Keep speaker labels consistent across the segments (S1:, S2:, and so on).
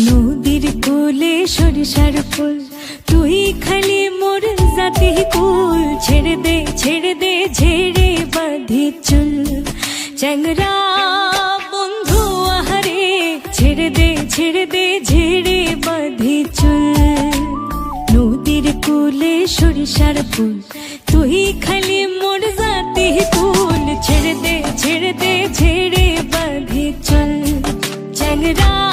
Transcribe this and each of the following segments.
S1: নদীর কোলে সরিষার ফুল। তুই খালি মোর জাতি কুল। ছেড়ে দে ছেড়ে দে, ঝেড়ে বাঁধি চুল। চ্যাংরা বন্ধু আহারে, ছেড়ে দে ছেড়ে দে, ঝেড়ে বাঁধি চুল। নদীর কুলে সরিষার ফুল। তুই খালি মোর জাতি কুল। ছেড়ে দে ছেড়ে দে ছেড়ে বাঁধি চল। চ্যাংরা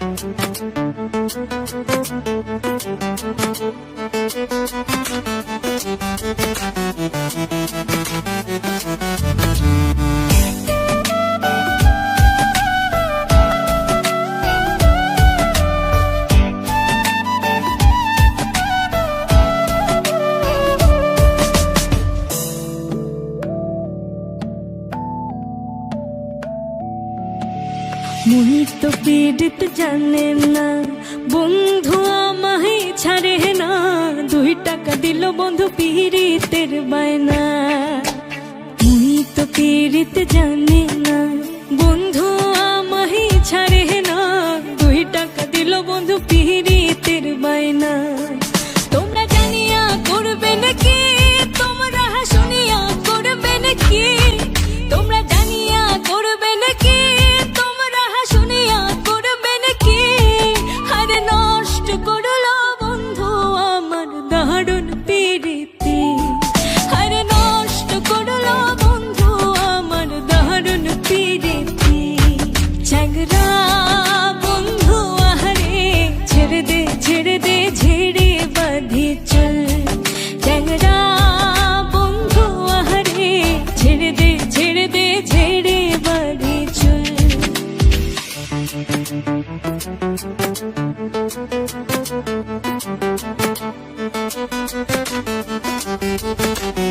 S1: মুনি তো পীড়িত জানে না। বন্ধু আমায় ছাড়ে না। দুই টাকা দিল বন্ধু পীড়িতের বায়না। পীড়িত জানে Thank you.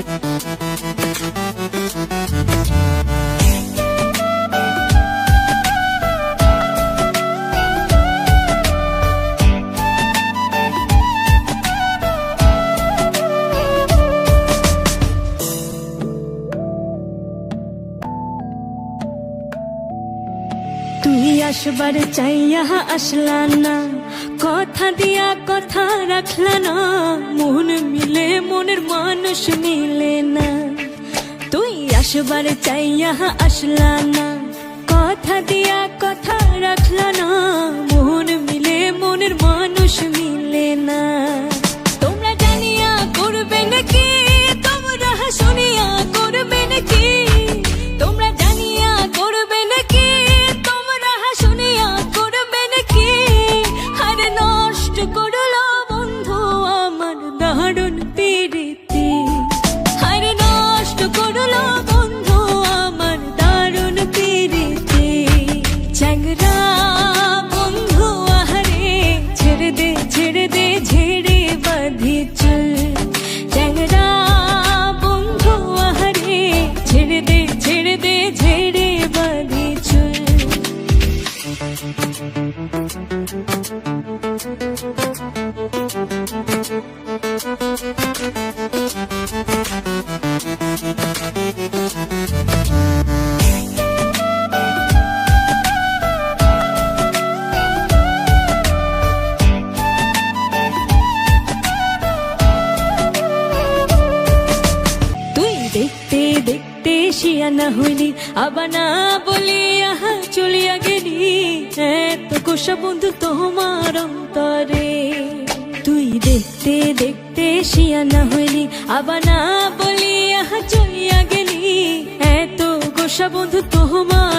S1: আসবার চাইয়া আসলা না কথা দিয়া কথা রাখলা না মন মিলে, মনের মানুষ মিলে না তুই আসবার চাইয়া আসলা না কথা দিয়া কথা রাখলা না মন মিলে, মনের মানুষ মিলে না coro দেখতে না হইলি আবার না বলিয়া চলিয়া গেলি এত কোষা বন্ধু তোমার অন্তরে তুই দেখতে দেখতে শিয়ানা হইলি আবার না বলিয়া চলিয়া গেলি এত কোষা বন্ধু তোমার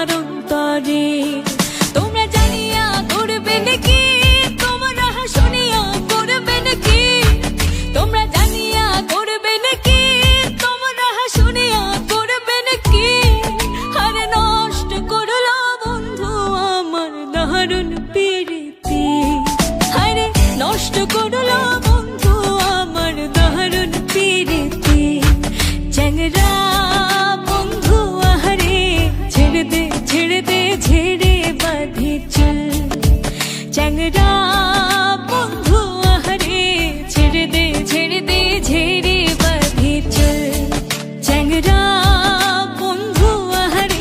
S1: দারুণ পিড়িতি